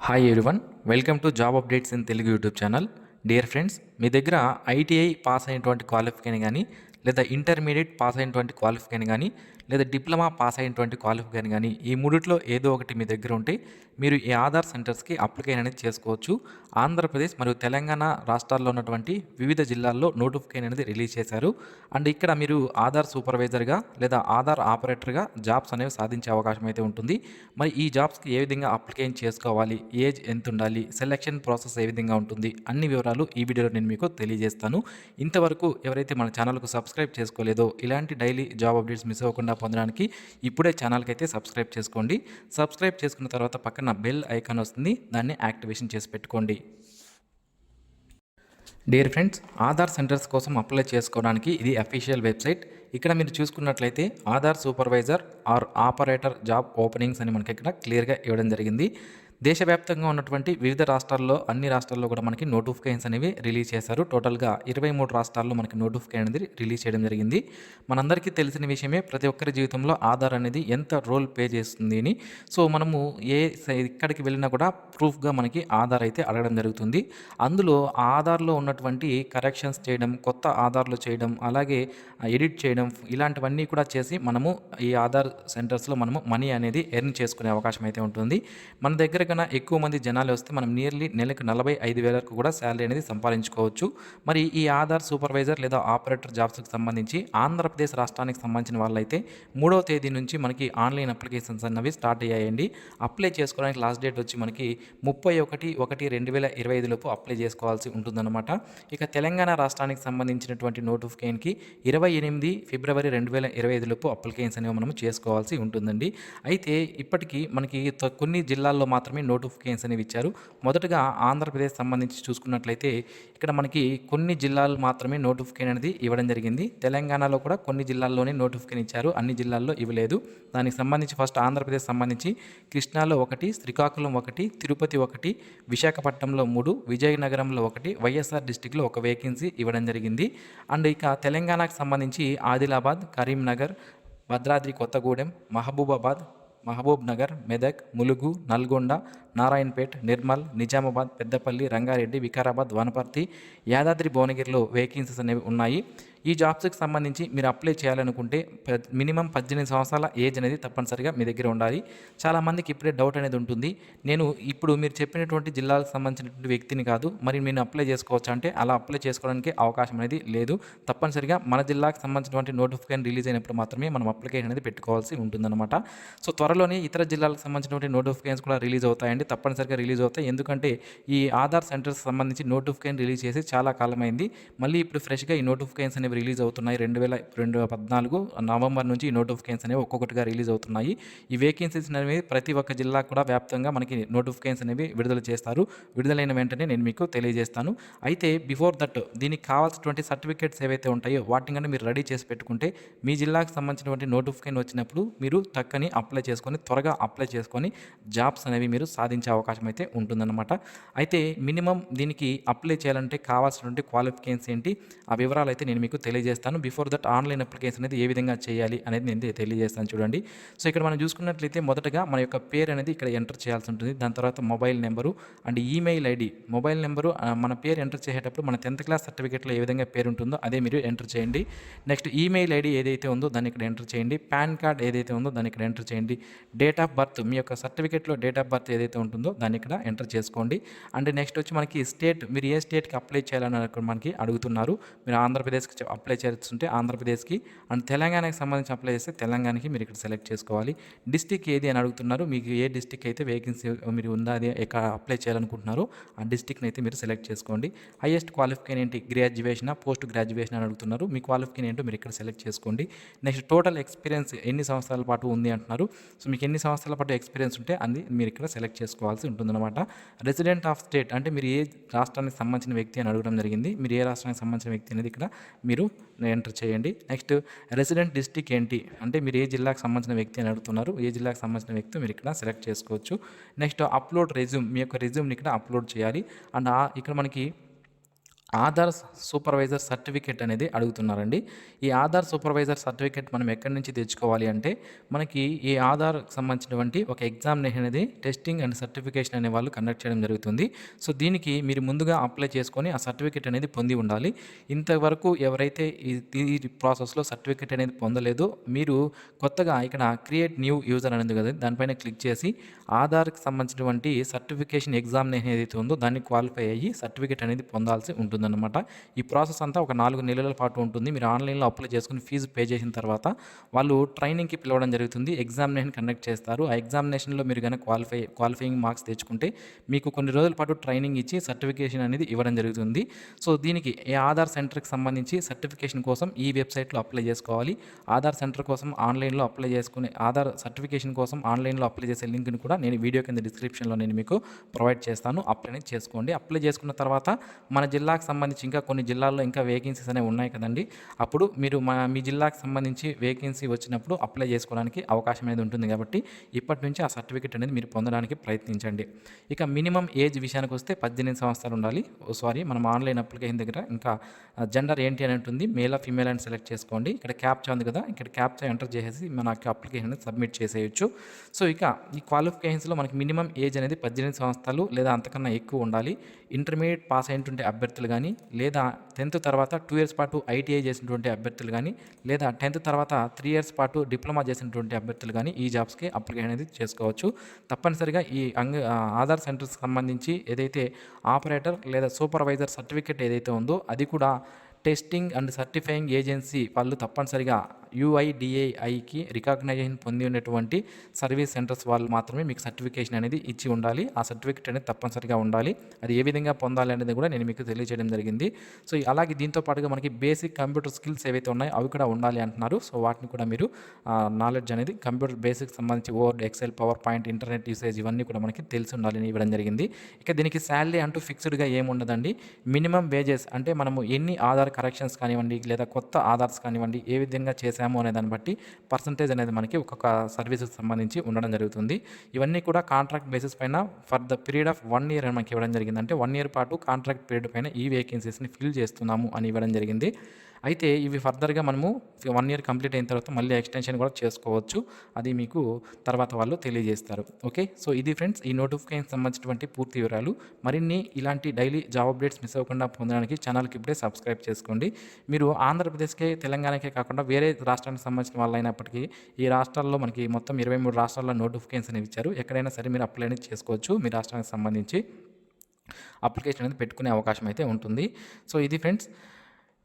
Hi everyone welcome to job updates in Telugu YouTube channel dear friends మీ దగ్గర ITI pass అయినటువంటి qualification కానీ లేదా intermediate pass అయినటువంటి qualification కానీ లేదా డిప్లొమా పాస్ అయినటువంటి క్వాలిఫికేషన్ కానీ ఈ మూడిట్లో ఏదో ఒకటి మీ దగ్గర ఉంటే మీరు ఈ ఆధార్ సెంటర్స్కి అప్లికేషన్ అనేది చేసుకోవచ్చు. ఆంధ్రప్రదేశ్ మరియు తెలంగాణ రాష్ట్రాల్లో ఉన్నటువంటి వివిధ జిల్లాల్లో నోటిఫికేషన్ అనేది రిలీజ్ చేశారు. అండ్ ఇక్కడ మీరు ఆధార్ సూపర్వైజర్గా లేదా ఆధార్ ఆపరేటర్గా జాబ్స్ అనేవి సాధించే అవకాశం అయితే ఉంటుంది. మరి ఈ జాబ్స్కి ఏ విధంగా అప్లికేషన్ చేసుకోవాలి ఏజ్ ఎంత ఉండాలి సెలెక్షన్ ప్రాసెస్ ఏ విధంగా ఉంటుంది అన్ని వివరాలు ఈ వీడియోలో నేను మీకు తెలియజేస్తాను. ఇంతవరకు ఎవరైతే మన ఛానల్కు సబ్స్క్రైబ్ సబ్స్క్రైబ్ చేసుకోలేదో. ఇలాంటి డైలీ జాబ్ అప్డేట్స్ మిస్ అవ్వకుండా పొందడానికి ఇప్పుడే ఛానల్కి అయితే సబ్స్క్రైబ్ చేసుకోండి. సబ్స్క్రైబ్ చేసుకున్న తర్వాత పక్కన బెల్ ఐకాన్ వస్తుంది. దాన్ని యాక్టివేషన్ చేసి పెట్టుకోండి. డియర్ ఫ్రెండ్స్ ఆధార్ సెంటర్స్ కోసం అప్లై చేసుకోవడానికి ఇది అఫీషియల్ వెబ్సైట్ ఇక్కడ మీరు చూసుకున్నట్లయితే Aadhaar supervisor or operator job openings అని మనకి ఇక్కడ క్లియర్గా ఇవ్వడం జరిగింది. దేశవ్యాప్తంగా ఉన్నటువంటి వివిధ రాష్ట్రాల్లో అన్ని రాష్ట్రాల్లో కూడా మనకి నోటిఫికేషన్స్ అనేవి రిలీజ్ చేశారు. టోటల్గా ఇరవై మూడు రాష్ట్రాల్లో మనకి నోటిఫికేషన్ అనేది రిలీజ్ చేయడం జరిగింది. మనందరికీ తెలిసిన విషయమే ప్రతి ఒక్కరి జీవితంలో ఆధార్ అనేది ఎంత రోల్ ప్లే చేస్తుంది అని. సో మనము ఏ సై- ఎక్కడికి వెళ్ళినా కూడా ప్రూఫ్గా మనకి ఆధార్ అయితే అడగడం జరుగుతుంది. అందులో ఆ ఆధార్లో ఉన్నటువంటి కరెక్షన్స్ చేయడం కొత్త ఆధార్లు చేయడం అలాగే ఎడిట్ చేయడం ఇలాంటివన్నీ కూడా చేసి మనము ఈ ఆధార్ సెంటర్స్లో మనము మనీ అనేది ఎర్న్ చేసుకునే అవకాశం అయితే ఉంటుంది. మన దగ్గర కన్నా ఎక్కువ మంది జనాలు వస్తే మనం నియర్లీ నెలకు నలభై ఐదు వేలకు కూడా శాలరీ అనేది సంపాదించుకోవచ్చు. మరి ఈ ఆధార్ సూపర్వైజర్ లేదా ఆపరేటర్ జాబ్స్కి సంబంధించి ఆంధ్రప్రదేశ్ రాష్ట్రానికి సంబంధించిన వాళ్ళైతే మూడవ తేదీ నుంచి మనకి ఆన్లైన్ అప్లికేషన్స్ అన్నవి స్టార్ట్ అయ్యాయండి. అప్లై చేసుకోవడానికి లాస్ట్ డేట్ వచ్చి మనకి ముప్పై ఒకటి ఒకటి రెండు వేల ఇరవై ఐదులోపు అప్లై చేసుకోవాల్సి ఉంటుందన్నమాట. ఇక తెలంగాణ రాష్ట్రానికి సంబంధించినటువంటి నోటిఫికేషన్కి ఇరవై ఎనిమిది ఫిబ్రవరి రెండు వేల ఇరవై ఐదులోపు అప్లికేషన్స్ అనేవి మనం చేసుకోవాల్సి ఉంటుందండి. అయితే ఇప్పటికీ మనకి త- కొన్ని జిల్లాల్లో మాత్రమే నోటిఫికేషన్స్ అనేవి ఇచ్చారు. మొదటగా ఆంధ్రప్రదేశ్ సంబంధించి చూసుకున్నట్లయితే ఇక్కడ మనకి కొన్ని జిల్లాలు మాత్రమే నోటిఫికేషన్ అనేది ఇవ్వడం జరిగింది. తెలంగాణలో కూడా కొన్ని జిల్లాల్లోనే నోటిఫికేషన్ ఇచ్చారు. అన్ని జిల్లాల్లో ఇవ్వలేదు. దానికి సంబంధించి ఫస్ట్ ఆంధ్రప్రదేశ్ సంబంధించి కృష్ణాలో ఒకటి శ్రీకాకుళం ఒకటి తిరుపతి ఒకటి విశాఖపట్నంలో మూడు విజయనగరంలో ఒకటి వైఎస్ఆర్ డిస్టిక్లో ఒక వేకెన్సీ ఇవ్వడం జరిగింది. అండ్ ఇక తెలంగాణకు సంబంధించి ఆదిలాబాద్ కరీంనగర్ భద్రాద్రి కొత్తగూడెం మహబూబాబాద్ మహబూబ్ నగర్ మెదక్ ములుగు నల్గొండ నారాయణపేట్ నిర్మల్ నిజామాబాద్ పెద్దపల్లి రంగారెడ్డి వికారాబాద్ వనపర్తి యాదాద్రి భువనగిరిలో వేకెన్సీస్ అనేవి ఉన్నాయి. ఈ జాబ్స్కి సంబంధించి మీరు అప్లై చేయాలనుకుంటే మినిమం పద్దెనిమిది సంవత్సరాల ఏజ్ అనేది తప్పనిసరిగా మీ దగ్గర ఉండాలి. చాలామందికి ఇప్పుడే డౌట్ అనేది ఉంటుంది. నేను ఇప్పుడు మీరు చెప్పినటువంటి జిల్లాలకు సంబంధించినటువంటి వ్యక్తిని కాదు మరి నేను అప్లై చేసుకోవచ్చు అంటే అలా అప్లై చేసుకోవడానికి అవకాశం అనేది లేదు. తప్పనిసరిగా మన జిల్లాకు సంబంధించినటువంటి నోటిఫికేషన్ రిలీజ్ అయినప్పుడు మాత్రమే మనం అప్లికేషన్ అనేది పెట్టుకోవాల్సి ఉంటుందన్నమాట. సో త్వరలోనే ఇతర జిల్లాలకు సంబంధించినటువంటి నోటిఫికేషన్స్ కూడా రిలీజ్ అవుతాయండి. తప్పనిసరిగా రిలీజ్ అవుతాయి. ఎందుకంటే ఈ ఆధార్ సెంటర్స్ సంబంధించి నోటిఫికేషన్ రిలీజ్ చేసి చాలా కాలమైంది. మళ్ళీ ఇప్పుడు ఫ్రెష్గా ఈ నోటిఫికేషన్స్ అనేవి రిలీజ్ అవుతున్నాయి. రెండు వేల రెండు పద్నాలుగు నవంబర్ నుంచి ఈ నోటిఫికేషన్స్ అనేవి ఒక్కొక్కటిగా రిలీజ్ అవుతున్నాయి. ఈ వేకెన్సీస్ అనేవి ప్రతి ఒక్క జిల్లా కూడా వ్యాప్తంగా మనకి నోటిఫికేషన్స్ అనేవి విడుదల చేస్తారు. విడుదలైన వెంటనే నేను మీకు తెలియజేస్తాను. అయితే బిఫోర్ దట్ దీనికి కావాల్సినటువంటి సర్టిఫికేట్స్ ఏవైతే ఉంటాయో వాటిని కానీ మీరు రెడీ చేసి పెట్టుకుంటే మీ జిల్లాకు సంబంధించినటువంటి నోటిఫికేషన్ వచ్చినప్పుడు మీరు టక్కని అప్లై చేసుకొని త్వరగా అప్లై చేసుకొని జాబ్స్ అనేవి మీరు సాధించే అవకాశం అయితే ఉంటుందన్నమాట. అయితే మినిమం దీనికి అప్లై చేయాలంటే కావాల్సినటువంటి క్వాలిఫికేషన్స్ ఏంటి? ఆ వివరాలు అయితే నేను మీకు తెలియజేస్తాను. బిఫోర్ దట్ ఆన్లైన్ అప్లికేషన్ అనేది ఏ విధంగా చేయాలి అనేది నేను తెలియజేస్తాను చూడండి. సో ఇక్కడ మనం చూసుకున్నట్లయితే మొదటగా మన యొక్క పేరు అనేది ఇక్కడ ఎంటర్ చేయాల్సి ఉంటుంది. దాని తర్వాత mobile number and email ID mobile number మన పేరు ఎంటర్ చేసేటప్పుడు మన టెన్త్ క్లాస్ సర్టిఫికేట్లో ఏ విధంగా పేరు ఉంటుందో అదే మీరు ఎంటర్ చేయండి. నెక్స్ట్ ఈమెయిల్ ఐడి ఏదైతే ఉందో దాన్ని ఇక్కడ ఎంటర్ చేయండి. పాన్ కార్డ్ ఏదైతే ఉందో దాన్ని ఇక్కడ ఎంటర్ చేయండి. డేట్ ఆఫ్ బర్త్ మీ యొక్క సర్టిఫికేట్లో డేట్ ఆఫ్ బర్త్ ఏదైతే ఉంటుందో దాన్ని ఇక్కడ ఎంటర్ చేసుకోండి. అండ్ నెక్స్ట్ వచ్చి మనకి స్టేట్ మీరు ఏ స్టేట్కి అప్లై చేయాలని మనకి అడుగుతున్నారు. మీరు ఆంధ్రప్రదేశ్కి అప్లై చేస్తుంటే ఆంధ్రప్రదేశ్కి అండ్ తెలంగాణకి సంబంధించి అప్లై చేస్తే తెలంగాణకి మీరు ఇక్కడ సెలెక్ట్ చేసుకోవాలి. డిస్టిక్ ఏది అని అడుగుతున్నారు మీకు ఏ డిస్టిక్ అయితే వేకెన్సీ మీరు ఉందా అది ఎక్కడ అప్లై చేయాలనుకుంటున్నారో ఆ డిస్టిక్ని అయితే మీరు సెలెక్ట్ చేసుకోండి. హైయెస్ట్ క్వాలిఫికేషన్ ఏంటి? గ్రాడ్యుయేషన్ పోస్ట్ గ్రాడ్యుయేషన్ అని అడుగుతున్నారు. మీ క్వాలిఫికేషన్ ఏంటో మీరు ఇక్కడ సెలెక్ట్ చేసుకోండి. నెక్స్ట్ టోటల్ ఎక్స్పీరియన్స్ ఎన్ని సంవత్సరాల పాటు ఉంది అంటున్నారు. సో మీకు ఎన్ని సంవత్సరాల పాటు ఎక్స్పీరియన్స్ ఉంటే అది మీరు ఇక్కడ సెలెక్ట్ చేసుకోవాల్సి ఉంటుందన్నమాట. రెసిడెంట్ ఆఫ్ స్టేట్ అంటే మీరు ఏ రాష్ట్రానికి సంబంధించిన వ్యక్తి అని అడగడం జరిగింది. మీరు ఏ రాష్ట్రానికి సంబంధించిన వ్యక్తి అనేది ఇక్కడ మీరు మీరు ఎంటర్ చేయండి. నెక్స్ట్ రెసిడెంట్ డిస్టిక్ ఏంటి? అంటే మీరు ఏ జిల్లాకు సంబంధించిన వ్యక్తి అని అడుగుతున్నారు. ఏ జిల్లాకు సంబంధించిన వ్యక్తి మీరు ఇక్కడ సెలెక్ట్ చేసుకోవచ్చు. నెక్స్ట్ అప్లోడ్ రెజ్యూమ్ మీ యొక్క రెజ్యూమ్ని ఇక్కడ అప్లోడ్ చేయాలి. అండ్ ఇక్కడ మనకి ఆధార్ సూపర్వైజర్ సర్టిఫికేట్ అనేది అడుగుతున్నారండి. ఈ ఆధార్ సూపర్వైజర్ సర్టిఫికేట్ మనం ఎక్కడి నుంచి తెచ్చుకోవాలి అంటే మనకి ఈ ఆధార్ సంబంధించినటువంటి ఒక ఎగ్జామినేషన్ అనేది టెస్టింగ్ అండ్ సర్టిఫికేషన్ అనే వాళ్ళు కండక్ట్ చేయడం జరుగుతుంది. సో దీనికి మీరు ముందుగా అప్లై చేసుకొని ఆ సర్టిఫికేట్ అనేది పొంది ఉండాలి. ఇంతవరకు ఎవరైతే ఈ ప్రాసెస్లో సర్టిఫికేట్ అనేది పొందలేదో మీరు కొత్తగా ఇక్కడ క్రియేట్ న్యూ యూజర్ అనేది కదా దానిపైన క్లిక్ చేసి ఆధార్కి సంబంధించినటువంటి సర్టిఫికేషన్ ఎగ్జామినేషన్ ఏదైతే ఉందో దాన్ని క్వాలిఫై అయ్యి సర్టిఫికేట్ అనేది పొందాల్సి ఉంటుంది ఉంటుందన్నమాట. ఈ ప్రాసెస్ అంతా ఒక నాలుగు నెలల పాటు ఉంటుంది. మీరు ఆన్లైన్లో అప్లై చేసుకుని ఫీజు పే చేసిన తర్వాత వాళ్ళు ట్రైనింగ్కి పిలవడం జరుగుతుంది. ఎగ్జామినేషన్ కండక్ట్ చేస్తారు. ఆ ఎగ్జామినేషన్లో మీరు కనుక క్వాలిఫై క్వాలిఫైయింగ్ మార్క్స్ తెచ్చుకుంటే మీకు కొన్ని రోజుల పాటు ట్రైనింగ్ ఇచ్చి సర్టిఫికేషన్ అనేది ఇవ్వడం జరుగుతుంది. సో దీనికి ఏ ఆధార్ సెంటర్కి సంబంధించి సర్టిఫికేషన్ కోసం ఈ వెబ్సైట్లో అప్లై చేసుకోవాలి. ఆధార్ సెంటర్ కోసం ఆన్లైన్లో అప్లై చేసుకునే ఆధార్ సర్టిఫికేషన్ కోసం ఆన్లైన్లో అప్లై చేసే లింక్ని కూడా నేను వీడియో కింద డిస్క్రిప్షన్లో నేను మీకు ప్రొవైడ్ చేస్తాను. అప్లై చేసుకోండి. అప్లై చేసుకున్న తర్వాత మన జిల్లాకు సంబంధించి ఇంకా కొన్ని జిల్లాల్లో ఇంకా వేకెన్సీస్ అనేవి ఉన్నాయి కదండి. అప్పుడు మీరు మా మీ జిల్లాకు సంబంధించి వేకెన్సీ వచ్చినప్పుడు అప్లై చేసుకోవడానికి అవకాశం అనేది ఉంటుంది కాబట్టి ఇప్పటి నుంచి ఆ సర్టిఫికేట్ అనేది మీరు పొందడానికి ప్రయత్నించండి. ఇక మినిమం ఏజ్ విషయానికి వస్తే పద్దెనిమిది సంవత్సరాలు ఉండాలి. సారీ మనం ఆన్లైన్ అప్లికేషన్ దగ్గర ఇంకా జెండర్ ఏంటి అని ఉంటుంది. మేలా ఫీమేల్ అని సెలెక్ట్ చేసుకోండి. ఇక్కడ క్యాప్చా ఉంది కదా ఇక్కడ క్యాప్చా ఎంటర్ చేసేసి మన అప్లికేషన్ అనేది సబ్మిట్ చేసేయచ్చు. సో ఇక ఈ క్వాలిఫికేషన్స్లో మనకి మినిమం ఏజ్ అనేది పద్దెనిమిది సంవత్సరాలు లేదా అంతకన్నా ఎక్కువ ఉండాలి. ఇంటర్మీడియట్ పాస్ అయినటువంటి అభ్యర్థులు కానీ లేదా టెన్త్ తర్వాత టూ ఇయర్స్ పాటు ఐటీఐ చేసినటువంటి అభ్యర్థులు కానీ లేదా టెన్త్ తర్వాత త్రీ ఇయర్స్ పాటు డిప్లొమా చేసినటువంటి అభ్యర్థులు కానీ ఈ జాబ్స్కి అప్లికేషన్ అనేది చేసుకోవచ్చు. తప్పనిసరిగా ఈ అంగ ఆధార్ సెంటర్స్కి సంబంధించి ఏదైతే ఆపరేటర్ లేదా సూపర్వైజర్ సర్టిఫికేట్ ఏదైతే ఉందో అది కూడా టెస్టింగ్ అండ్ సర్టిఫైయింగ్ ఏజెన్సీ వాళ్ళు తప్పనిసరిగా యుఐడిఏఐకి రికగ్నైజేషన్ పొంది ఉన్నటువంటి సర్వీస్ సెంటర్స్ వాళ్ళు మాత్రమే మీకు సర్టిఫికేషన్ అనేది ఇచ్చి ఉండాలి. ఆ సర్టిఫికేట్ అనేది తప్పనిసరిగా ఉండాలి. అది ఏ విధంగా పొందాలి అనేది కూడా నేను మీకు తెలియజేయడం జరిగింది. సో అలాగే దీంతో పాటుగా మనకి బేసిక్ కంప్యూటర్ స్కిల్స్ ఏవైతే ఉన్నాయో అవి కూడా ఉండాలి అంటున్నారు. సో వాటిని కూడా మీరు నాలెడ్జ్ అనేది కంప్యూటర్ బేసిక్ సంబంధించి word excel power point internet usage ఇవన్నీ కూడా మనకి తెలిసి ఉండాలని ఇవ్వడం జరిగింది. ఇక దీనికి శాలరీ అంటూ ఫిక్స్డ్గా ఏముండదండి మినిమం వేజెస్ అంటే మనము ఎన్ని ఆధార్ కరెక్షన్స్ కానివ్వండి లేదా కొత్త ఆధార్స్ కానివ్వండి ఏ విధంగా చేశాము అనే దాన్ని బట్టి పర్సంటేజ్ అనేది మనకి ఒక్కొక్క సర్వీసెస్ సంబంధించి ఉండడం జరుగుతుంది. ఇవన్నీ కూడా కాంట్రాక్ట్ బేసిస్ పైన for the period of one year అని మనకి ఇవ్వడం జరిగింది అంటే వన్ ఇయర్ పాటు కాంట్రాక్ట్ పీరియడ్ పైన ఈ వేకెన్సీస్ని ఫిల్ చేస్తున్నాము అని ఇవ్వడం జరిగింది. అయితే ఇవి ఫర్దర్గా మనము వన్ ఇయర్ కంప్లీట్ అయిన తర్వాత మళ్ళీ ఎక్స్టెన్షన్ కూడా చేసుకోవచ్చు. అది మీకు తర్వాత వాళ్ళు తెలియజేస్తారు. ఓకే? సో ఇది ఫ్రెండ్స్ ఈ నోటిఫికేషన్ సంబంధించినటువంటి పూర్తి వివరాలు. మరిన్ని ఇలాంటి డైలీ జాబ్ అప్డేట్స్ మిస్ అవ్వకుండా పొందడానికి ఛానల్కి ఇప్పుడే సబ్స్క్రైబ్ చేసుకోండి. మీరు ఆంధ్రప్రదేశ్కే తెలంగాణకే కాకుండా వేరే రాష్ట్రానికి సంబంధించిన వాళ్ళు అయినప్పటికీ ఈ రాష్ట్రాల్లో మనకి మొత్తం ఇరవై మూడు రాష్ట్రాల్లో నోటిఫికేషన్ అనేవి ఇచ్చారు. ఎక్కడైనా సరే మీరు అప్లై అనేది చేసుకోవచ్చు. మీ రాష్ట్రానికి సంబంధించి అప్లికేషన్ అనేది పెట్టుకునే అవకాశం అయితే ఉంటుంది. సో ఇది ఫ్రెండ్స్.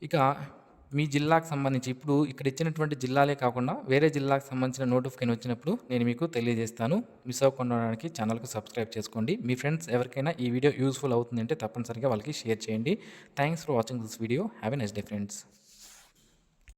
ఇక మీ జిల్లాకు సంబంధించి ఇప్పుడు ఇక్కడ ఇచ్చినటువంటి జిల్లాలే కాకుండా వేరే జిల్లాకు సంబంధించిన నోటిఫికేషన్ వచ్చినప్పుడు నేను మీకు తెలియజేస్తాను. మిస్ అవ్వకుండా ఉండడానికి ఛానల్కు సబ్స్క్రైబ్ చేసుకోండి. మీ ఫ్రెండ్స్ ఎవరికైనా ఈ వీడియో యూస్ఫుల్ అవుతుందంటే తప్పనిసరిగా వాళ్ళకి షేర్ చేయండి. Thanks for watching this video have a next day friends